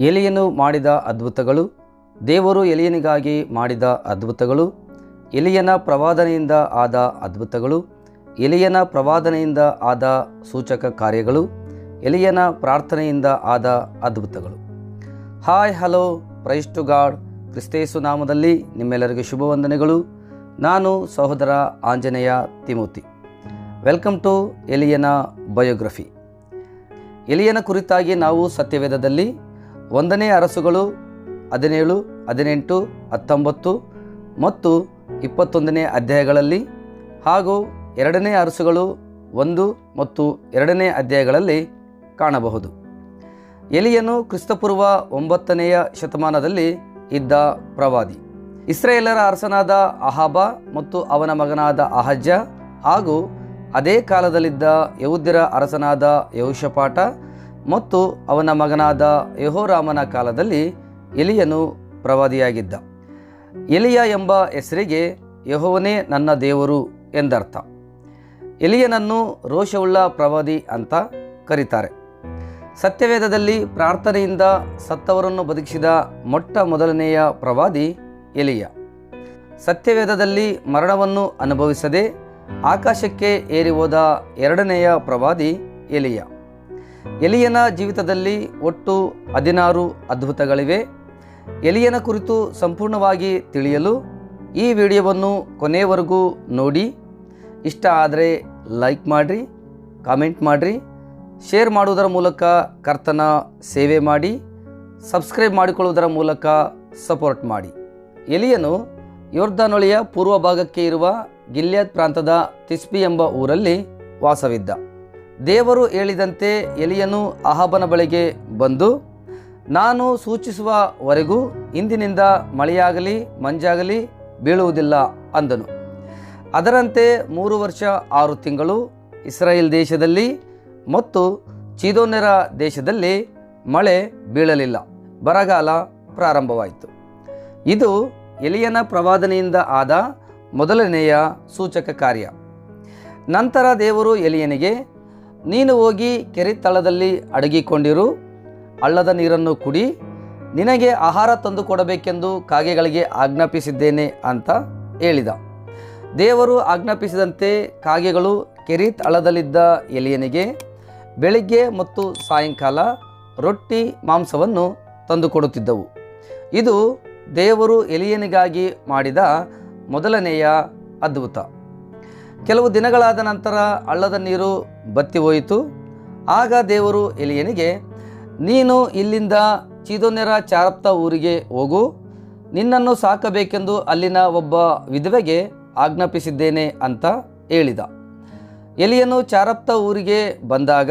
ಎಲಿಯನು ಮಾಡಿದ ಅದ್ಭುತಗಳು, ದೇವರು ಎಲಿಯನಿಗಾಗಿ ಮಾಡಿದ ಅದ್ಭುತಗಳು, ಎಲಿಯನ ಪ್ರವಾದನೆಯಿಂದ ಆದ ಅದ್ಭುತಗಳು, ಎಲಿಯನ ಪ್ರವಾದನೆಯಿಂದ ಆದ ಸೂಚಕ ಕಾರ್ಯಗಳು, ಎಲಿಯನ ಪ್ರಾರ್ಥನೆಯಿಂದ ಆದ ಅದ್ಭುತಗಳು. Hi, hello, praise to God. ಕ್ರಿಸ್ತೇಸು ನಾಮದಲ್ಲಿ ನಿಮ್ಮೆಲ್ಲರಿಗೂ ಶುಭವಂದನೆಗಳು. ನಾನು ಸಹೋದರ ಆಂಜನೇಯ ತಿಮೋತಿ. ವೆಲ್ಕಮ್ ಟು ಎಲಿಯನ ಬಯೋಗ್ರಫಿ. ಎಲಿಯನ ಕುರಿತಾಗಿ ನಾವು ಸತ್ಯವೇದದಲ್ಲಿ ಒಂದನೇ ಅರಸುಗಳು, ಹದಿನೇಳು, ಹದಿನೆಂಟು, ಹತ್ತೊಂಬತ್ತು ಮತ್ತು ಇಪ್ಪತ್ತೊಂದನೇ ಅಧ್ಯಾಯಗಳಲ್ಲಿ ಹಾಗೂ ಎರಡನೇ ಅರಸುಗಳು ಒಂದು ಮತ್ತು ಎರಡನೇ ಅಧ್ಯಾಯಗಳಲ್ಲಿ ಕಾಣಬಹುದು. ಎಲಿಯನು ಕ್ರಿಸ್ತಪೂರ್ವ ಒಂಬತ್ತನೆಯ ಶತಮಾನದಲ್ಲಿ ಇದ್ದ ಪ್ರವಾದಿ. ಇಸ್ರೇಲರ ಅರಸನಾದ ಅಹಾಬ ಮತ್ತು ಅವನ ಮಗನಾದ ಅಹಜ್ಜ ಹಾಗೂ ಅದೇ ಕಾಲದಲ್ಲಿದ್ದ ಯೌದ್ಯರ ಅರಸನಾದ ಯಹುಷಪಾಟ ಮತ್ತು ಅವನ ಮಗನಾದ ಯಹೋರಾಮನ ಕಾಲದಲ್ಲಿ ಎಲಿಯನು ಪ್ರವಾದಿಯಾಗಿದ್ದ. ಎಲಿಯ ಎಂಬ ಹೆಸರಿಗೆ ಯಹೋವನೇ ನನ್ನ ದೇವರು ಎಂದರ್ಥ. ಎಲಿಯನನ್ನು ರೋಷವುಳ್ಳ ಪ್ರವಾದಿ ಅಂತ ಕರೀತಾರೆ. ಸತ್ಯವೇದದಲ್ಲಿ ಪ್ರಾರ್ಥನೆಯಿಂದ ಸತ್ತವರನ್ನು ಬದುಕಿಸಿದ ಮೊಟ್ಟ ಮೊದಲನೆಯ ಪ್ರವಾದಿ ಎಲಿಯ. ಸತ್ಯವೇದದಲ್ಲಿ ಮರಣವನ್ನು ಅನುಭವಿಸದೆ ಆಕಾಶಕ್ಕೆ ಏರಿ ಹೋದ ಎರಡನೆಯ ಪ್ರವಾದಿ ಎಲಿಯ. ಎಲಿಯನ ಜೀವಿತದಲ್ಲಿ ಒಟ್ಟು ಹದಿನಾರು ಅದ್ಭುತಗಳಿವೆ. ಎಲಿಯನ ಕುರಿತು ಸಂಪೂರ್ಣವಾಗಿ ತಿಳಿಯಲು ಈ ವಿಡಿಯೋವನ್ನು ಕೊನೆಯವರೆಗೂ ನೋಡಿ. ಇಷ್ಟ ಆದರೆ ಲೈಕ್ ಮಾಡಿರಿ, ಕಾಮೆಂಟ್ ಮಾಡಿರಿ. ಶೇರ್ ಮಾಡುವುದರ ಮೂಲಕ ಕರ್ತನ ಸೇವೆ ಮಾಡಿ, ಸಬ್ಸ್ಕ್ರೈಬ್ ಮಾಡಿಕೊಳ್ಳುವುದರ ಮೂಲಕ ಸಪೋರ್ಟ್ ಮಾಡಿ. ಎಲಿಯನು ಯೋರ್ಧಾನೊಳಿಯ ಪೂರ್ವ ಭಾಗಕ್ಕೆ ಇರುವ ಗಿಲ್ಯಾದ್ ಪ್ರಾಂತದ ತಿಸ್ಬಿ ಎಂಬ ಊರಲ್ಲಿ ವಾಸವಿದ್ದ. ದೇವರು ಹೇಳಿದಂತೆ ಎಲಿಯನು ಅಹಾಬನ ಬಳಿಗೆ ಬಂದು, ನಾನು ಸೂಚಿಸುವವರೆಗೂ ಇಂದಿನಿಂದ ಮಳೆಯಾಗಲಿ, ಮಂಜಾಗಲಿ ಬೀಳುವುದಿಲ್ಲ ಅಂದನು. ಅದರಂತೆ ಮೂರು ವರ್ಷ, ಆರು ತಿಂಗಳು ಇಸ್ರಾಯೇಲ್ ದೇಶದಲ್ಲಿ ಮತ್ತು ಚಿದೋನೆರ ದೇಶದಲ್ಲಿ ಮಳೆ ಬೀಳಲಿಲ್ಲ. ಬರಗಾಲ ಪ್ರಾರಂಭವಾಯಿತು. ಇದು ಎಲಿಯನ ಪ್ರವಾದನೆಯಿಂದ ಆದ ಮೊದಲನೆಯ ಸೂಚಕ ಕಾರ್ಯ. ನಂತರ ದೇವರು ಎಲಿಯನಿಗೆ ನೀನು ಹೋಗಿ ಕೆರೆ ತಳದಲ್ಲಿ ಅಡಗಿಕೊಂಡಿರು, ಹಳ್ಳದ ನೀರನ್ನು ಕುಡಿ, ನಿನಗೆ ಆಹಾರ ತಂದು ಕೊಡಬೇಕೆಂದು ಕಾಗೆಗಳಿಗೆ ಆಜ್ಞಾಪಿಸಿದ್ದೇನೆ ಅಂತ ಹೇಳಿದ. ದೇವರು ಆಜ್ಞಾಪಿಸಿದಂತೆ ಕಾಗೆಗಳು ಕೆರೆ ತಳದಲ್ಲಿದ್ದ ಎಲಿಯನಿಗೆ ಬೆಳಿಗ್ಗೆ ಮತ್ತು ಸಾಯಂಕಾಲ ರೊಟ್ಟಿ ಮಾಂಸವನ್ನು ತಂದುಕೊಡುತ್ತಿದ್ದವು ಇದು ದೇವರು ಎಲಿಯನಿಗಾಗಿ ಮಾಡಿದ ಮೊದಲನೆಯ ಅದ್ಭುತ. ಕೆಲವು ದಿನಗಳಾದ ನಂತರ ಹಳ್ಳದ ನೀರು ಬತ್ತಿ ಹೋಯಿತು. ಆಗ ದೇವರು ಎಲಿಯನಿಗೆ, ನೀನು ಇಲ್ಲಿಂದ ಚೀದೋನ್ಯರ ಚಾರಪ್ತ ಊರಿಗೆ ಹೋಗು. ನಿನ್ನನ್ನು ಸಾಕಬೇಕೆಂದು ಅಲ್ಲಿನ ಒಬ್ಬ ವಿಧವೆಗೆ ಆಜ್ಞಾಪಿಸಿದ್ದೇನೆ ಅಂತ ಹೇಳಿದ. ಎಲಿಯನು ಚಾರಪ್ತ ಊರಿಗೆ ಬಂದಾಗ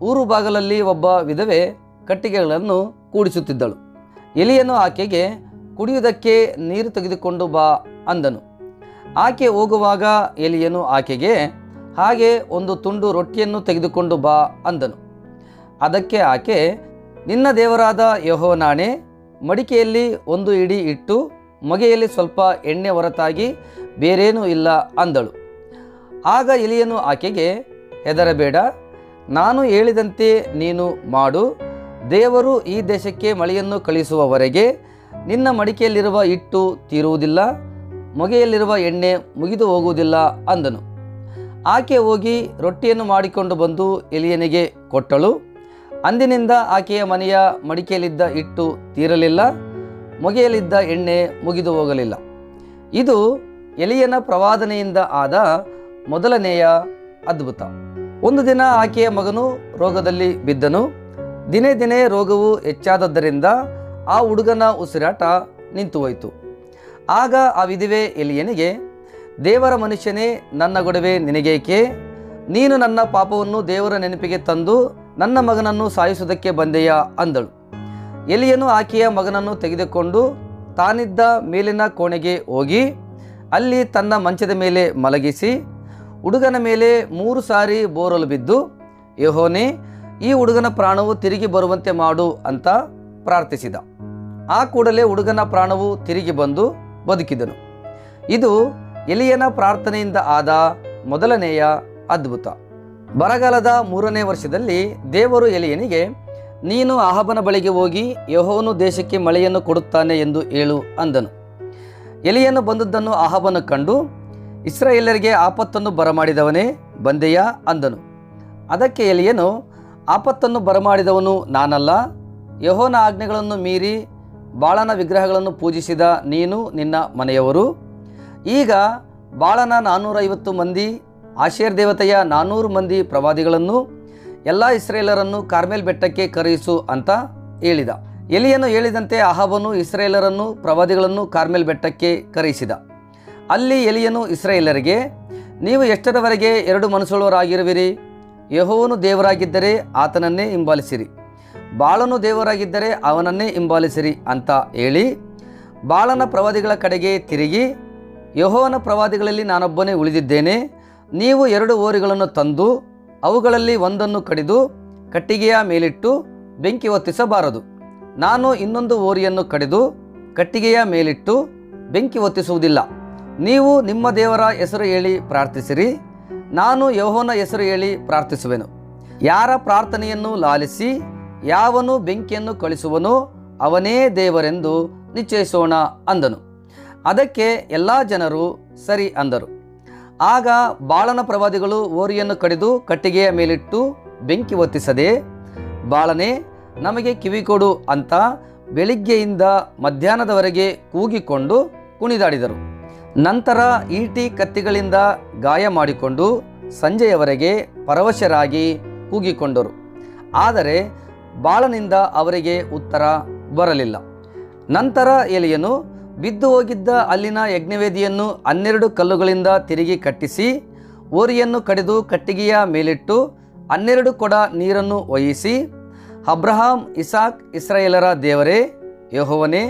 ಊರು ಬಾಗಲಲ್ಲಿ ಒಬ್ಬ ವಿಧವೆ ಕಟ್ಟಿಗೆಗಳನ್ನು ಕೂಡಿಸುತ್ತಿದ್ದಳು. ಎಲಿಯನು ಆಕೆಗೆ, ಕುಡಿಯುವುದಕ್ಕೆ ನೀರು ತೆಗೆದುಕೊಂಡು ಬಾ ಅಂದನು. ಆಕೆ ಹೋಗುವಾಗ ಎಲಿಯನು ಆಕೆಗೆ, ಹಾಗೆ ಒಂದು ತುಂಡು ರೊಟ್ಟಿಯನ್ನು ತೆಗೆದುಕೊಂಡು ಬಾ ಅಂದನು. ಅದಕ್ಕೆ ಆಕೆ, ನಿನ್ನ ದೇವರಾದ ಯಹೋನಾಣೆ ಮಡಿಕೆಯಲ್ಲಿ ಒಂದು ಇಡಿ ಇಟ್ಟು, ಮಗೆಯಲ್ಲಿ ಸ್ವಲ್ಪ ಎಣ್ಣೆ ಹೊರತಾಗಿ ಬೇರೇನೂ ಇಲ್ಲ ಅಂದಳು. ಆಗ ಎಲಿಯನು ಆಕೆಗೆ, ಹೆದರಬೇಡ, ನಾನು ಹೇಳಿದಂತೆ ನೀನು ಮಾಡು. ದೇವರು ಈ ದೇಶಕ್ಕೆ ಮಳೆಯನ್ನು ಕಳಿಸುವವರೆಗೆ ನಿನ್ನ ಮಡಿಕೆಯಲ್ಲಿರುವ ಇಟ್ಟು ತೀರುವುದಿಲ್ಲ. ಮೊಗೆಯಲ್ಲಿರುವ ಎಣ್ಣೆ ಮುಗಿದು ಹೋಗುವುದಿಲ್ಲ ಅಂದನು. ಆಕೆ ಹೋಗಿ ರೊಟ್ಟಿಯನ್ನು ಮಾಡಿಕೊಂಡು ಬಂದು ಎಲಿಯನಿಗೆ ಕೊಟ್ಟಳು. ಅಂದಿನಿಂದ ಆಕೆಯ ಮನೆಯ ಮಡಿಕೆಯಲ್ಲಿದ್ದ ಹಿಟ್ಟು ತೀರಲಿಲ್ಲ, ಮೊಗೆಯಲ್ಲಿದ್ದ ಎಣ್ಣೆ ಮುಗಿದು ಹೋಗಲಿಲ್ಲ. ಇದು ಎಲಿಯನ ಪ್ರವಾದನೆಯಿಂದ ಆದ ಮೊದಲನೆಯ ಅದ್ಭುತ. ಒಂದು ದಿನ ಆಕೆಯ ಮಗನು ರೋಗದಲ್ಲಿ ಬಿದ್ದನು. ದಿನೇ ದಿನೇ ರೋಗವು ಹೆಚ್ಚಾದದ್ದರಿಂದ ಆ ಹುಡುಗನ ಉಸಿರಾಟ ನಿಂತು ಹೋಯಿತು ಆಗ ಆ ವಿಧಿವೆ ಎಲಿಯನಿಗೆ, ದೇವರ ಮನುಷ್ಯನೇ, ನನ್ನ ಗೊಡವೆ ನಿನಗೇಕೆ? ನೀನು ನನ್ನ ಪಾಪವನ್ನು ದೇವರ ನೆನಪಿಗೆ ತಂದು ನನ್ನ ಮಗನನ್ನು ಸಾಯಿಸುವುದಕ್ಕೆ ಬಂದೆಯಾ? ಅಂದಳು. ಎಲಿಯನು ಆಕೆಯ ಮಗನನ್ನು ತೆಗೆದುಕೊಂಡು ತಾನಿದ್ದ ಮೇಲಿನ ಕೋಣೆಗೆ ಹೋಗಿ, ಅಲ್ಲಿ ತನ್ನ ಮಂಚದ ಮೇಲೆ ಮಲಗಿಸಿ, ಹುಡುಗನ ಮೇಲೆ ಮೂರು ಸಾರಿ ಬೋರಲು ಬಿದ್ದು ಯಹೋನೆ ಈ ಹುಡುಗನ ಪ್ರಾಣವು ತಿರುಗಿ ಬರುವಂತೆ ಮಾಡು ಅಂತ ಪ್ರಾರ್ಥಿಸಿದ. ಆ ಕೂಡಲೇ ಹುಡುಗನ ಪ್ರಾಣವು ತಿರುಗಿ ಬಂದು ಬದುಕಿದನು. ಇದು ಎಲಿಯನ ಪ್ರಾರ್ಥನೆಯಿಂದ ಆದ ಮೊದಲನೆಯ ಅದ್ಭುತ. ಬರಗಾಲದ ಮೂರನೇ ವರ್ಷದಲ್ಲಿ ದೇವರು ಎಲಿಯನಿಗೆ, ನೀನು ಅಹಬನ ಬಳಿಗೆ ಹೋಗಿ ಯಹೋನು ದೇಶಕ್ಕೆ ಮಳೆಯನ್ನು ಕೊಡುತ್ತಾನೆ ಎಂದು ಹೇಳು ಅಂದನು. ಎಲಿಯನು ಬಂದದ್ದನ್ನು ಅಹಬನು ಕಂಡು ಇಸ್ರಾಯೇಲರಿಗೆ ಆಪತ್ತನ್ನು ಬರಮಾಡಿದವನೇ ಬಂದೆಯಾ? ಅಂದನು. ಅದಕ್ಕೆ ಎಲಿಯನು, ಆಪತ್ತನ್ನು ಬರಮಾಡಿದವನು ನಾನಲ್ಲ. ಯಹೋನ ಆಜ್ಞೆಗಳನ್ನು ಮೀರಿ ಬಾಳನ ವಿಗ್ರಹಗಳನ್ನು ಪೂಜಿಸಿದ ನೀನು ನಿನ್ನ ಮನೆಯವರು. ಈಗ ಬಾಳನ ನಾನ್ನೂರೈವತ್ತು ಮಂದಿ, ಆಶೇರ್ ದೇವತೆಯ ನಾನ್ನೂರು ಮಂದಿ ಪ್ರವಾದಿಗಳನ್ನು, ಎಲ್ಲ ಇಸ್ರೇಲರನ್ನು ಕಾರ್ಮೆಲ್ ಬೆಟ್ಟಕ್ಕೆ ಕರೆಯಿಸು ಅಂತ ಹೇಳಿದ. ಎಲಿಯನ್ನು ಹೇಳಿದಂತೆ ಅಹಬನು ಇಸ್ರೇಲರನ್ನು, ಪ್ರವಾದಿಗಳನ್ನು ಕಾರ್ಮೆಲ್ ಬೆಟ್ಟಕ್ಕೆ ಕರೆಯಿಸಿದ. ಅಲ್ಲಿ ಎಲಿಯನು ಇಸ್ರೇಲರಿಗೆ, ನೀವು ಎಷ್ಟರವರೆಗೆ ಎರಡು ಮನಸ್ಸುಳ್ಳವರಾಗಿರುವಿರಿ? ಯಹೋವನು ದೇವರಾಗಿದ್ದರೆ ಆತನನ್ನೇ ಹಿಂಬಾಲಿಸಿರಿ. ಬಾಳನು ದೇವರಾಗಿದ್ದರೆ ಅವನನ್ನೇ ಹಿಂಬಾಲಿಸಿರಿ ಅಂತ ಹೇಳಿ ಬಾಳನ ಪ್ರವಾದಿಗಳ ಕಡೆಗೆ ತಿರುಗಿ, ಯಹೋವನ ಪ್ರವಾದಿಗಳಲ್ಲಿ ನಾನೊಬ್ಬನೇ ಉಳಿದಿದ್ದೇನೆ, ನೀವು ಎರಡು ಓರಿಗಳನ್ನು ತಂದು ಅವುಗಳಲ್ಲಿ ಒಂದನ್ನು ಕಡಿದು ಕಟ್ಟಿಗೆಯ ಮೇಲಿಟ್ಟು ಬೆಂಕಿ ಹೊತ್ತಿಸಬಾರದು. ನಾನು ಇನ್ನೊಂದು ಓರಿಯನ್ನು ಕಡಿದು ಕಟ್ಟಿಗೆಯ ಮೇಲಿಟ್ಟು ಬೆಂಕಿ ಹೊತ್ತಿಸುವುದಿಲ್ಲ. ನೀವು ನಿಮ್ಮ ದೇವರ ಹೆಸರು ಹೇಳಿ ಪ್ರಾರ್ಥಿಸಿರಿ, ನಾನು ಯಹೋನ ಹೆಸರು ಹೇಳಿ ಪ್ರಾರ್ಥಿಸುವೆನು. ಯಾರ ಪ್ರಾರ್ಥನೆಯನ್ನು ಲಾಲಿಸಿ ಯಾವನು ಬೆಂಕಿಯನ್ನು ಕಳಿಸುವನೋ ಅವನೇ ದೇವರೆಂದು ನಿಶ್ಚಯಿಸೋಣ ಅಂದನು. ಅದಕ್ಕೆ ಎಲ್ಲ ಜನರು ಸರಿ ಅಂದರು. ಆಗ ಬಾಳನ ಪ್ರವಾದಿಗಳು ಓರಿಯನ್ನು ಕಡಿದು ಕಟ್ಟಿಗೆಯ ಮೇಲಿಟ್ಟು ಬೆಂಕಿ ಹೊತ್ತಿಸದೆ, ಬಾಳನೆ, ನಮಗೆ ಕಿವಿಕೊಡು ಅಂತ ಬೆಳಿಗ್ಗೆಯಿಂದ ಮಧ್ಯಾಹ್ನದವರೆಗೆ ಕೂಗಿಕೊಂಡು ಕುಣಿದಾಡಿದರು. ನಂತರ ಈಟಿ ಕತ್ತಿಗಳಿಂದ ಗಾಯ ಮಾಡಿಕೊಂಡು ಸಂಜೆಯವರೆಗೆ ಪರವಶರಾಗಿ ಕೂಗಿಕೊಂಡರು. ಆದರೆ ಬಾಳನಿಂದ ಅವರಿಗೆ ಉತ್ತರ ಬರಲಿಲ್ಲ. ನಂತರ ಎಲಿಯನು ಬಿದ್ದು ಹೋಗಿದ್ದ ಅಲ್ಲಿನ ಯಜ್ಞವೇದಿಯನ್ನು ಹನ್ನೆರಡು ಕಲ್ಲುಗಳಿಂದ ತಿರುಗಿ ಕಟ್ಟಿಸಿ ಓರಿಯನ್ನು ಕಡಿದು ಕಟ್ಟಿಗೆಯ ಮೇಲಿಟ್ಟು ಹನ್ನೆರಡು ಕೊಡ ನೀರನ್ನು ಒಯ್ಯಿಸಿ, ಅಬ್ರಹಾಂ, ಇಸಾಕ್ ಇಸ್ರಾಯೇಲರ ದೇವರೇ, ಯಹೋವನೇ,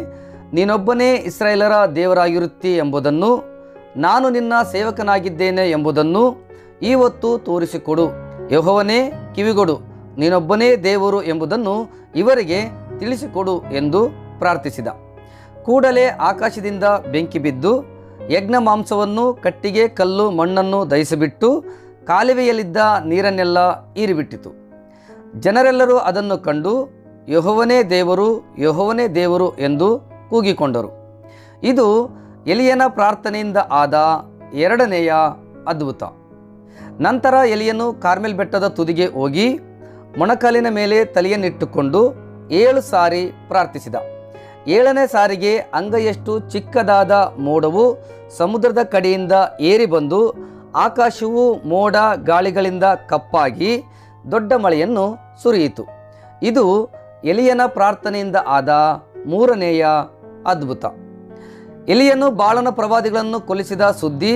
ನೀನೊಬ್ಬನೇ ಇಸ್ರಾಯೇಲರ ದೇವರಾಗಿರುತ್ತಿ ಎಂಬುದನ್ನು, ನಾನು ನಿನ್ನ ಸೇವಕನಾಗಿದ್ದೇನೆ ಎಂಬುದನ್ನು ಈ ಹೊತ್ತು ತೋರಿಸಿಕೊಡು. ಯಹೋವನೇ ಕಿವಿಗೊಡು ನೀನೊಬ್ಬನೇ ದೇವರು ಎಂಬುದನ್ನು ಇವರಿಗೆ ತಿಳಿಸಿಕೊಡು ಎಂದು ಪ್ರಾರ್ಥಿಸಿದ. ಕೂಡಲೇ ಆಕಾಶದಿಂದ ಬೆಂಕಿ ಬಿದ್ದು ಯಜ್ಞ ಮಾಂಸವನ್ನು ಕಟ್ಟಿಗೆ, ಕಲ್ಲು, ಮಣ್ಣನ್ನು ದಹಿಸಿಬಿಟ್ಟು ಕಾಲುವೆಯಲ್ಲಿದ್ದ ನೀರನ್ನೆಲ್ಲ ಈರಿಬಿಟ್ಟಿತು ಜನರೆಲ್ಲರೂ ಅದನ್ನು ಕಂಡು ಯಹೋವನೇ ದೇವರು ಯಹೋವನೇ ದೇವರು ಎಂದು ಕೂಗಿಕೊಂಡರು. ಇದು ಎಲಿಯನ ಪ್ರಾರ್ಥನೆಯಿಂದ ಆದ ಎರಡನೆಯ ಅದ್ಭುತ. ನಂತರ ಎಲಿಯನು ಕಾರ್ಮೆಲ್ ಬೆಟ್ಟದ ತುದಿಗೆ ಹೋಗಿ ಮೊಣಕಾಲಿನ ಮೇಲೆ ತಲೆಯನ್ನಿಟ್ಟುಕೊಂಡು ಏಳು ಸಾರಿ ಪ್ರಾರ್ಥಿಸಿದ. ಏಳನೇ ಸಾರಿಗೆ ಅಂಗೈಯಷ್ಟು ಚಿಕ್ಕದಾದ ಮೋಡವು ಸಮುದ್ರದ ಕಡೆಯಿಂದ ಏರಿ ಬಂದು ಆಕಾಶವು ಮೋಡ ಗಾಳಿಗಳಿಂದ ಕಪ್ಪಾಗಿ ದೊಡ್ಡ ಮಳೆಯನ್ನು ಸುರಿಯಿತು. ಇದು ಎಲಿಯನ ಪ್ರಾರ್ಥನೆಯಿಂದ ಆದ ಮೂರನೆಯ ಅದ್ಭುತ. ಎಲಿಯನು ಬಾಳನ ಪ್ರವಾದಿಗಳನ್ನು ಕೊಲಿಸಿದ ಸುದ್ದಿ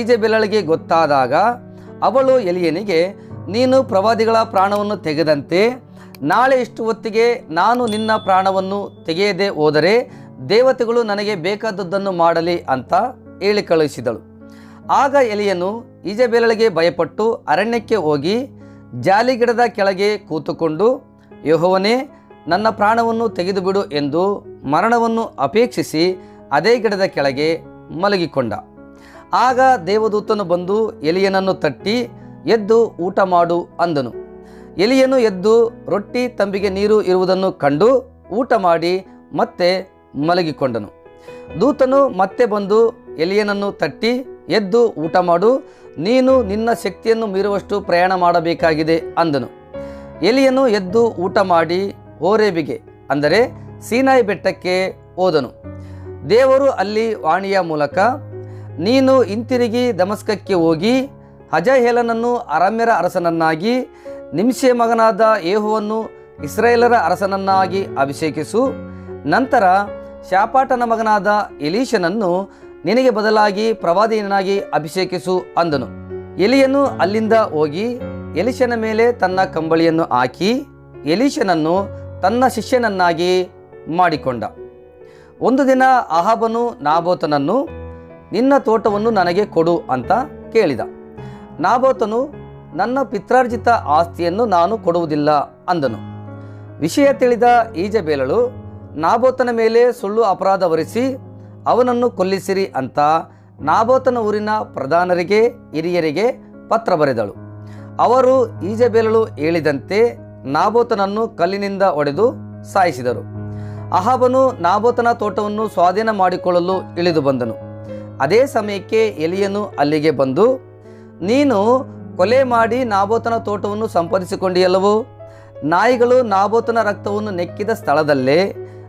ಈಜೆಬೆಲಳಿಗೆ ಗೊತ್ತಾದಾಗ ಅವಳು ಎಲಿಯನಿಗೆ ನೀನು ಪ್ರವಾದಿಗಳ ಪ್ರಾಣವನ್ನು ತೆಗೆದಂತೆ, ನಾಳೆ ಇಷ್ಟು ಹೊತ್ತಿಗೆ ನಾನು ನಿನ್ನ ಪ್ರಾಣವನ್ನು ತೆಗೆಯದೆ ಹೋದರೆ ದೇವತೆಗಳು ನನಗೆ ಬೇಕಾದದ್ದನ್ನು ಮಾಡಲಿ ಅಂತ ಹೇಳಿ ಕಳುಹಿಸಿದಳು. ಆಗ ಎಲಿಯನು ಈಜಬೇಲಳಿಗೆ ಭಯಪಟ್ಟು ಅರಣ್ಯಕ್ಕೆ ಹೋಗಿ ಜಾಲಿಗಿಡದ ಕೆಳಗೆ ಕೂತುಕೊಂಡು, ಯೆಹೋವನೇ, ನನ್ನ ಪ್ರಾಣವನ್ನು ತೆಗೆದುಬಿಡು ಎಂದು ಮರಣವನ್ನು ಅಪೇಕ್ಷಿಸಿ ಅದೇ ಗಿಡದ ಕೆಳಗೆ ಮಲಗಿಕೊಂಡ. ಆಗ ದೇವದೂತನು ಬಂದು ಎಲಿಯನನ್ನು ತಟ್ಟಿ ಎದ್ದು ಊಟ ಮಾಡು ಅಂದನು. ಎಲಿಯನು ಎದ್ದು ರೊಟ್ಟಿ ತಂಬಿಗೆ ನೀರು ಇರುವುದನ್ನು ಕಂಡು ಊಟ ಮಾಡಿ ಮತ್ತೆ ಮಲಗಿಕೊಂಡನು. ದೂತನು ಮತ್ತೆ ಬಂದು ಎಲಿಯನನ್ನು ತಟ್ಟಿ ಎದ್ದು ಊಟ ಮಾಡು, ನೀನು ನಿನ್ನ ಶಕ್ತಿಯನ್ನು ಮೀರುವಷ್ಟು ಪ್ರಯಾಣ ಮಾಡಬೇಕಾಗಿದೆ ಅಂದನು. ಎಲಿಯನು ಎದ್ದು ಊಟ ಮಾಡಿ ಹೋರೇಬಿಗೆ, ಅಂದರೆ ಸೀನಾಯಿ ಬೆಟ್ಟಕ್ಕೆ ಹೋದನು. ದೇವರು ಅಲ್ಲಿ ವಾಣಿಯ ಮೂಲಕ, ನೀನು ಹಿಂತಿರುಗಿ ದಮಸ್ಕಕ್ಕೆ ಹೋಗಿ ಹಜಹೇಲನನ್ನು ಅರಮ್ಯರ ಅರಸನನ್ನಾಗಿ, ನಿಮ್ಷೆ ಮಗನಾದ ಏಹುವನ್ನು ಇಸ್ರಾಯೇಲರ ಅರಸನನ್ನಾಗಿ ಅಭಿಷೇಕಿಸು. ನಂತರ ಶಾಪಾಟನ ಮಗನಾದ ಎಲೀಶನನ್ನು ನಿನಗೆ ಬದಲಾಗಿ ಪ್ರವಾದಿಯನ್ನಾಗಿ ಅಭಿಷೇಕಿಸು ಅಂದನು. ಎಲಿಯನು ಅಲ್ಲಿಂದ ಹೋಗಿ ಎಲಿಶನ ಮೇಲೆ ತನ್ನ ಕಂಬಳಿಯನ್ನು ಹಾಕಿ ಎಲೀಶನನ್ನು ತನ್ನ ಶಿಷ್ಯನನ್ನಾಗಿ ಮಾಡಿಕೊಂಡ. ಒಂದು ದಿನ ಅಹಾಬನು ನಾಬೋತನನ್ನು, ನಿನ್ನ ತೋಟವನ್ನು ನನಗೆ ಕೊಡು ಅಂತ ಕೇಳಿದ. ನಾಬೋತನು ನನ್ನ ಪಿತ್ರಾರ್ಜಿತ ಆಸ್ತಿಯನ್ನು ನಾನು ಕೊಡುವುದಿಲ್ಲ ಅಂದನು. ವಿಷಯ ತಿಳಿದ ಈಜಬೇಲಳು ನಾಬೋತನ ಮೇಲೆ ಸುಳ್ಳು ಅಪರಾಧ ಹೊರಿಸಿ, ಅವನನ್ನು ಕೊಲ್ಲಿಸಿರಿ ಅಂತ ನಾಬೋತನ ಊರಿನ ಪ್ರಧಾನರಿಗೆ, ಹಿರಿಯರಿಗೆ ಪತ್ರ ಬರೆದಳು. ಅವರು ಈಜಬೇಲಳು ಹೇಳಿದಂತೆ ನಾಬೋತನನ್ನು ಕಲ್ಲಿನಿಂದ ಒಡೆದು ಸಾಯಿಸಿದರು. ಅಹಾಬನು ನಾಬೋತನ ತೋಟವನ್ನು ಸ್ವಾಧೀನ ಮಾಡಿಕೊಳ್ಳಲು ಇಳಿದು ಬಂದನು. ಅದೇ ಸಮಯಕ್ಕೆ ಎಲಿಯನು ಅಲ್ಲಿಗೆ ಬಂದು ನೀನು ಕೊಲೆ ಮಾಡಿ ನಾಬೋತನ ತೋಟವನ್ನು ಸಂಪಾದಿಸಿಕೊಂಡಿಯಲ್ಲವೋ? ನಾಯಿಗಳು ನಾಬೋತನ ರಕ್ತವನ್ನು ನೆಕ್ಕಿದ ಸ್ಥಳದಲ್ಲೇ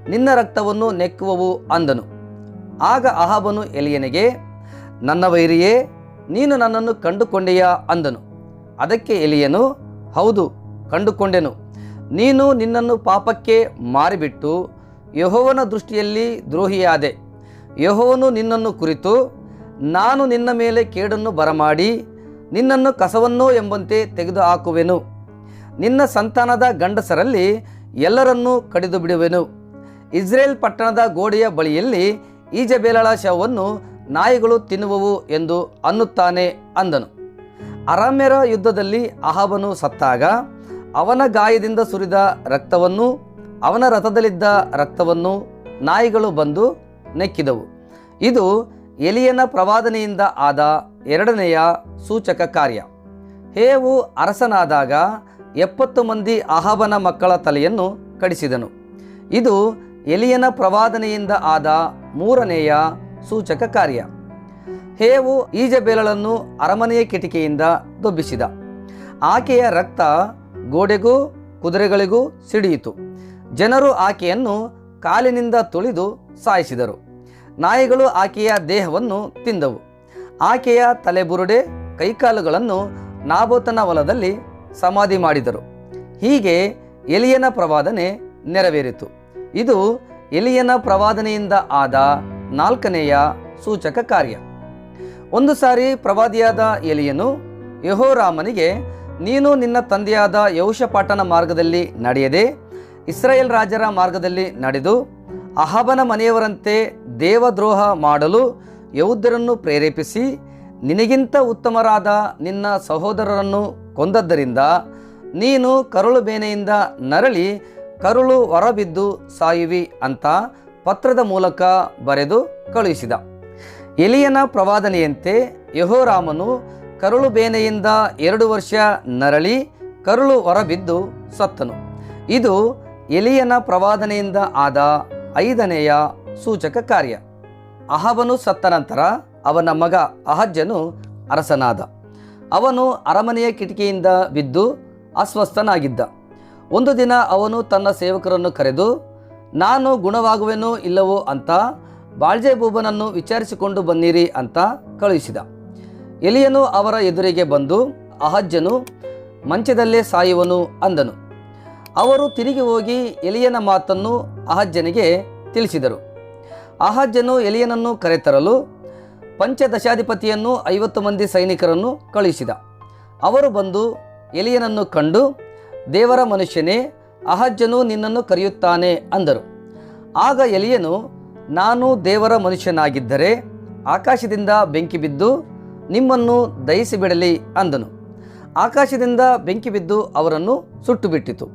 ನಿನ್ನ ರಕ್ತವನ್ನು ನೆಕ್ಕುವವು ಅಂದನು. ಆಗ ಅಹಾಬನು ಎಲಿಯನಿಗೆ, ನನ್ನ ವೈರಿಯೇ, ನೀನು ನನ್ನನ್ನು ಕಂಡುಕೊಂಡೆಯಾ ಅಂದನು. ಅದಕ್ಕೆ ಎಲಿಯನು, ಹೌದು, ಕಂಡುಕೊಂಡೆನು. ನೀನು ನಿನ್ನನ್ನು ಪಾಪಕ್ಕೆ ಮಾರಿಬಿಟ್ಟು ಯಹೋವನ ದೃಷ್ಟಿಯಲ್ಲಿ ದ್ರೋಹಿಯಾದೆ. ಯಹೋವನು ನಿನ್ನನ್ನು ಕುರಿತು, ನಾನು ನಿನ್ನ ಮೇಲೆ ಕೇಡನ್ನು ಬರಮಾಡಿ ನಿನ್ನನ್ನು ಕಸವನ್ನೋ ಎಂಬಂತೆ ತೆಗೆದು ಹಾಕುವೆನು ನಿನ್ನ ಸಂತಾನದ ಗಂಡಸರಲ್ಲಿ ಎಲ್ಲರನ್ನೂ ಕಡಿದು ಬಿಡುವೆನು ಇಸ್ರೇಲ್ ಪಟ್ಟಣದ ಗೋಡೆಯ ಬಳಿಯಲ್ಲಿ ಈಜಬೇಲಳ ಶವವನ್ನು ನಾಯಿಗಳು ತಿನ್ನುವವು ಎಂದು ಅನ್ನುತ್ತಾನೆ ಅಂದನು. ಅರಾಮ್ಯರ ಯುದ್ಧದಲ್ಲಿ ಅಹಾಬನು ಸತ್ತಾಗ ಅವನ ಗಾಯದಿಂದ ಸುರಿದ ರಕ್ತವನ್ನು ಅವನ ರಥದಲ್ಲಿದ್ದ ರಕ್ತವನ್ನು ನಾಯಿಗಳು ಬಂದು ನೆಕ್ಕಿದವು. ಇದು ಎಲಿಯನ ಪ್ರವಾದನೆಯಿಂದ ಆದ ಎರಡನೆಯ ಸೂಚಕ ಕಾರ್ಯ. ಹೇವು ಅರಸನಾದಾಗ ಎಪ್ಪತ್ತು ಮಂದಿ ಅಹಾಬನ ಮಕ್ಕಳ ತಲೆಯನ್ನು ಕಡಿಸಿದನು. ಇದು ಎಲಿಯನ ಪ್ರವಾದನೆಯಿಂದ ಆದ ಮೂರನೆಯ ಸೂಚಕ ಕಾರ್ಯ. ಹೇವು ಈಜಬೇಲಳನ್ನು ಅರಮನೆಯ ಕಿಟಿಕಿಯಿಂದ ದೊಬ್ಬಿಸಿದ. ಆಕೆಯ ರಕ್ತ ಗೋಡೆಗೂ ಕುದುರೆಗಳಿಗೂ ಸಿಡಿಯಿತು. ಜನರು ಆಕೆಯನ್ನು ಕಾಲಿನಿಂದ ತುಳಿದು ಸಾಯಿಸಿದರು. ನಾಯಿಗಳು ಆಕೆಯ ದೇಹವನ್ನು ತಿಂದವು. ಆಕೆಯ ತಲೆಬುರುಡೆ, ಕೈಕಾಲುಗಳನ್ನು ನಾಬೋತನ ಹೊಲದಲ್ಲಿ ಸಮಾಧಿ ಮಾಡಿದರು. ಹೀಗೆ ಎಲಿಯನ ಪ್ರವಾದನೆ ನೆರವೇರಿತು. ಇದು ಎಲಿಯನ ಪ್ರವಾದನೆಯಿಂದ ಆದ ನಾಲ್ಕನೆಯ ಸೂಚಕ ಕಾರ್ಯ. ಒಂದು ಸಾರಿ ಪ್ರವಾದಿಯಾದ ಎಲಿಯನು ಯಹೋರಾಮನಿಗೆ, ನೀನು ನಿನ್ನ ತಂದೆಯಾದ ಯೌಷಪಾಟನ ಮಾರ್ಗದಲ್ಲಿ ನಡೆಯದೆ, ಇಸ್ರಾಯೇಲ್ ರಾಜರ ಮಾರ್ಗದಲ್ಲಿ ನಡೆದು, ಅಹಬನ ಮನೆಯವರಂತೆ ದೇವದ್ರೋಹ ಮಾಡಲು ಯೌದ್ಯರನ್ನು ಪ್ರೇರೇಪಿಸಿ, ನಿನಗಿಂತ ಉತ್ತಮರಾದ ನಿನ್ನ ಸಹೋದರರನ್ನು ಕೊಂದದ್ದರಿಂದ ನೀನು ಕರುಳು ಬೇನೆಯಿಂದ ನರಳಿ ಕರುಳು ಹೊರಬಿದ್ದು ಸಾಯುವಿ ಅಂತ ಪತ್ರದ ಮೂಲಕ ಬರೆದು ಕಳುಹಿಸಿದ. ಎಲಿಯನ ಪ್ರವಾದನೆಯಂತೆ ಯಹೋರಾಮನು ಕರುಳು ಬೇನೆಯಿಂದ ಎರಡು ವರ್ಷ ನರಳಿ ಕರುಳು ಹೊರಬಿದ್ದು ಸತ್ತನು. ಇದು ಎಲಿಯನ ಪ್ರವಾದನೆಯಿಂದ ಆದ ಐದನೆಯ ಸೂಚಕ ಕಾರ್ಯ. ಅಹಬನು ಸತ್ತ ನಂತರ ಅವನ ಮಗ ಅಹಜ್ಜನು ಅರಸನಾದ. ಅವನು ಅರಮನೆಯ ಕಿಟಕಿಯಿಂದ ಬಿದ್ದು ಅಸ್ವಸ್ಥನಾಗಿದ್ದ. ಒಂದು ದಿನ ಅವನು ತನ್ನ ಸೇವಕರನ್ನು ಕರೆದು, ನಾನು ಗುಣವಾಗುವೆನೋ ಇಲ್ಲವೋ ಅಂತ ಬಾಳ್ಜೆಬೂಬನನ್ನು ವಿಚಾರಿಸಿಕೊಂಡು ಬನ್ನಿರಿ ಅಂತ ಕಳುಹಿಸಿದ. ಎಲಿಯನು ಅವರ ಎದುರಿಗೆ ಬಂದು ಅಹಜ್ಜನು ಮಂಚದಲ್ಲೇ ಸಾಯುವನು ಅಂದನು. ಅವರು ತಿರುಗಿ ಹೋಗಿ ಎಲಿಯನ ಮಾತನ್ನು ಅಹಜ್ಜನಿಗೆ ತಿಳಿಸಿದರು. ಅಹಜ್ಜನು ಎಲಿಯನನ್ನು ಕರೆತರಲು ಪಂಚದಶಾಧಿಪತಿಯನ್ನು ಐವತ್ತು ಮಂದಿ ಸೈನಿಕರನ್ನು ಕಳುಹಿಸಿದ. ಅವರು ಬಂದು ಎಲಿಯನನ್ನು ಕಂಡು, ದೇವರ ಮನುಷ್ಯನೇ ಅಹಜ್ಜನು ನಿನ್ನನ್ನು ಕರೆಯುತ್ತಾನೆ ಅಂದರು. ಆಗ ಎಲಿಯನು, ನಾನು ದೇವರ ಮನುಷ್ಯನಾಗಿದ್ದರೆ ಆಕಾಶದಿಂದ ಬೆಂಕಿ ಬಿದ್ದು ನಿಮ್ಮನ್ನು ದಯಿಸಿಬಿಡಲಿ ಅಂದನು. ಆಕಾಶದಿಂದ ಬೆಂಕಿ ಬಿದ್ದು ಅವರನ್ನು ಸುಟ್ಟುಬಿಟ್ಟಿತು.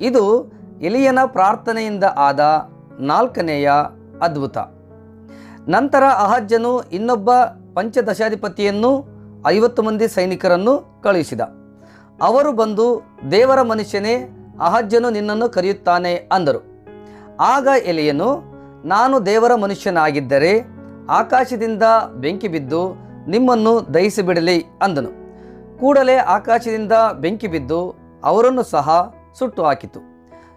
ಇದು ಎಲಿಯನ ಪ್ರಾರ್ಥನೆಯಿಂದ ಆದ ನಾಲ್ಕನೆಯ ಅದ್ಭುತ. ನಂತರ ಅಹಜ್ಜನು ಇನ್ನೊಬ್ಬ ಪಂಚದಶಾಧಿಪತಿಯನ್ನು ಐವತ್ತು ಮಂದಿ ಸೈನಿಕರನ್ನು ಕಳುಹಿಸಿದ. ಅವರು ಬಂದು, ದೇವರ ಮನುಷ್ಯನೇ ಅಹಜ್ಜನು ನಿನ್ನನ್ನು ಕರೆಯುತ್ತಾನೆ ಅಂದರು. ಆಗ ಎಲೆಯನು, ನಾನು ದೇವರ ಮನುಷ್ಯನಾಗಿದ್ದರೆ, ಆಕಾಶದಿಂದ ಬೆಂಕಿ ಬಿದ್ದು ನಿಮ್ಮನ್ನು ದಹಿಸಿಬಿಡಲಿ ಅಂದನು. ಕೂಡಲೇ ಆಕಾಶದಿಂದ ಬೆಂಕಿ ಬಿದ್ದು ಅವರನ್ನು ಸಹ ಸುಟ್ಟು ಹಾಕಿತು.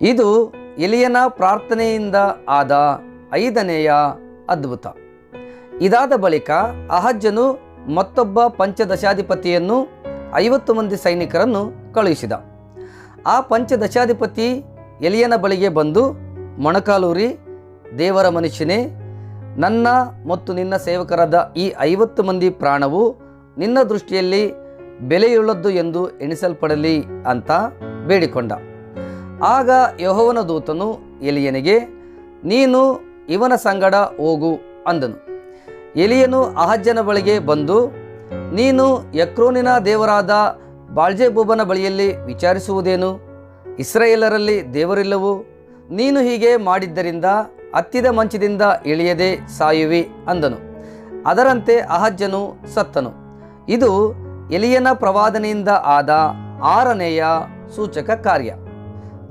ಇದು ಎಲಿಯನ ಪ್ರಾರ್ಥನೆಯಿಂದ ಆದ ಐದನೆಯ ಅದ್ಭುತ. ಇದಾದ ಬಳಿಕ ಅಹಜ್ಜನು ಮತ್ತೊಬ್ಬ ಪಂಚದಶಾಧಿಪತಿಯನ್ನು ಐವತ್ತು ಮಂದಿ ಸೈನಿಕರನ್ನು ಕಳುಹಿಸಿದ. ಆ ಪಂಚದಶಾಧಿಪತಿ ಎಲಿಯನ ಬಳಿಗೆ ಬಂದು, ಮೊಣಕಾಲೂರಿ, ದೇವರ ಮನುಷ್ಯನೇ, ನನ್ನ ಮತ್ತು ನಿನ್ನ ಸೇವಕರಾದ ಈ ಐವತ್ತು ಮಂದಿ ಪ್ರಾಣವು ನಿನ್ನ ದೃಷ್ಟಿಯಲ್ಲಿ ಬೆಲೆಯುಳ್ಳದ್ದು ಎಂದು ಎಣಿಸಲ್ಪಡಲಿ ಅಂತ ಬೇಡಿಕೊಂಡ. ಆಗ ಯಹೋವನ ದೂತನು ಎಲಿಯನಿಗೆ, ನೀನು ಇವನ ಸಂಗಡ ಹೋಗು ಅಂದನು. ಎಲಿಯನು ಅಹಜ್ಜನ ಬಳಿಗೆ ಬಂದು, ನೀನು ಯಕ್ರೋನಿನ ದೇವರಾದ ಬಾಳ್ಜೆಬೂಬನ ಬಳಿಯಲ್ಲಿ ವಿಚಾರಿಸುವುದೇನು? ಇಸ್ರಾಯೇಲರಲ್ಲಿ ದೇವರಿಲ್ಲವು? ನೀನು ಹೀಗೆ ಮಾಡಿದ್ದರಿಂದ ಹತ್ತಿದ ಮಂಚದಿಂದ ಇಳಿಯದೆ ಸಾಯುವಿ ಅಂದನು. ಅದರಂತೆ ಅಹಜ್ಜನು ಸತ್ತನು. ಇದು ಎಲಿಯನ ಪ್ರವಾದನೆಯಿಂದ ಆದ ಆರನೆಯ ಸೂಚಕ ಕಾರ್ಯ.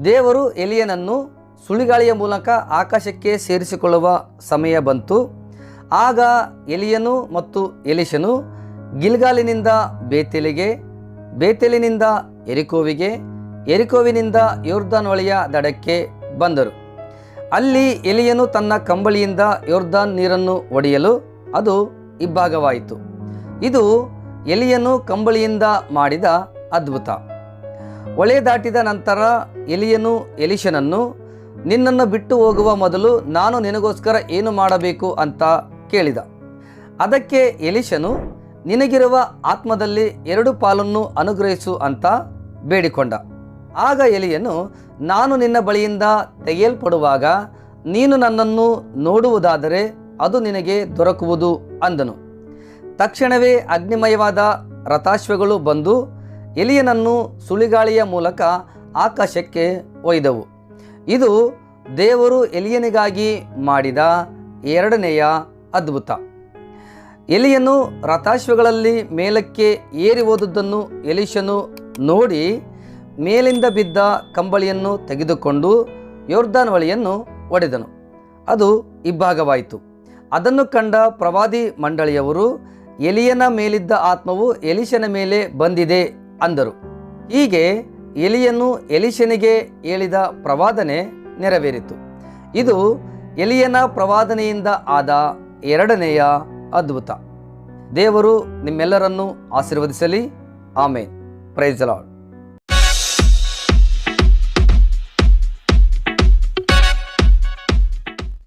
ದೇವರು ಎಲಿಯನನ್ನು ಸುಳಿಗಾಳಿಯ ಮೂಲಕ ಆಕಾಶಕ್ಕೆ ಸೇರಿಸಿಕೊಳ್ಳುವ ಸಮಯ ಬಂತು. ಆಗ ಎಲಿಯನು ಮತ್ತು ಎಲಿಶನು ಗಿಲ್ಗಾಲಿನಿಂದ ಬೇತೆಲಿಗೆ, ಬೇತೆಲಿನಿಂದ ಎರಿಕೋವಿಗೆ ಎರಿಕೋವಿನಿಂದ ಯೋರ್ದಾನ್ ಹೊಳೆಯ ದಡಕ್ಕೆ ಬಂದರು. ಅಲ್ಲಿ ಎಲಿಯನು ತನ್ನ ಕಂಬಳಿಯಿಂದ ಯೋರ್ಧಾನ್ ನೀರನ್ನು ಒಡೆಯಲು ಅದು ಇಬ್ಬಾಗವಾಯಿತು ಇದು ಎಲಿಯನು ಕಂಬಳಿಯಿಂದ ಮಾಡಿದ ಅದ್ಭುತ. ಒಳೆ ದಾಟಿದ ನಂತರ ಎಲಿಯನು ಎಲಿಶನನ್ನು ನಿನ್ನನ್ನು ಬಿಟ್ಟು ಹೋಗುವ ಮೊದಲು ನಾನು ನಿನಗೋಸ್ಕರ ಏನು ಮಾಡಬೇಕು ಅಂತ ಕೇಳಿದ. ಅದಕ್ಕೆ ಎಲಿಶನು ನಿನಗಿರುವ ಆತ್ಮದಲ್ಲಿ ಎರಡು ಪಾಲನ್ನು ಅನುಗ್ರಹಿಸು ಅಂತ ಬೇಡಿಕೊಂಡ. ಆಗ ಎಲಿಯನು, ನಾನು ನಿನ್ನ ಬಳಿಯಿಂದ ತೆಗೆಯಲ್ಪಡುವಾಗ ನೀನು ನನ್ನನ್ನು ನೋಡುವುದಾದರೆ ಅದು ನಿನಗೆ ದೊರಕುವುದು ಅಂದನು. ತಕ್ಷಣವೇ ಅಗ್ನಿಮಯವಾದ ರಥಾಶ್ವಗಳು ಬಂದು ಎಲಿಯನನ್ನು ಸುಳಿಗಾಳಿಯ ಮೂಲಕ ಆಕಾಶಕ್ಕೆ ಒಯ್ದವು. ಇದು ದೇವರು ಎಲಿಯನಿಗಾಗಿ ಮಾಡಿದ ಎರಡನೆಯ ಅದ್ಭುತ. ಎಲಿಯನು ರಥಾಶ್ವಗಳಲ್ಲಿ ಮೇಲಕ್ಕೆ ಏರಿ ಹೋದದ್ದನ್ನು ಎಲಿಶನು ನೋಡಿ ಮೇಲಿಂದ ಬಿದ್ದ ಕಂಬಳಿಯನ್ನು ತೆಗೆದುಕೊಂಡು ಯೋರ್ಧಾನ್ ಹೊಳೆಯನ್ನು ಒಡೆದನು. ಅದು ಇಬ್ಬಾಗವಾಯಿತು ಅದನ್ನು ಕಂಡ ಪ್ರವಾದಿ ಮಂಡಳಿಯವರು, ಎಲಿಯನ ಮೇಲಿದ್ದ ಆತ್ಮವು ಎಲಿಶನ ಮೇಲೆ ಬಂದಿದೆ ಅಂದರು. ಹೀಗೆ ಎಲಿಯನು ಎಲಿಶನಿಗೆ ಹೇಳಿದ ಪ್ರವಾದನೆ ನೆರವೇರಿತು. ಇದು ಎಲಿಯನ ಪ್ರವಾದನೆಯಿಂದ ಆದ ಎರಡನೆಯ ಅದ್ಭುತ. ದೇವರು ನಿಮ್ಮೆಲ್ಲರನ್ನು ಆಶೀರ್ವದಿಸಲಿ. ಆಮೇನ್. Price lord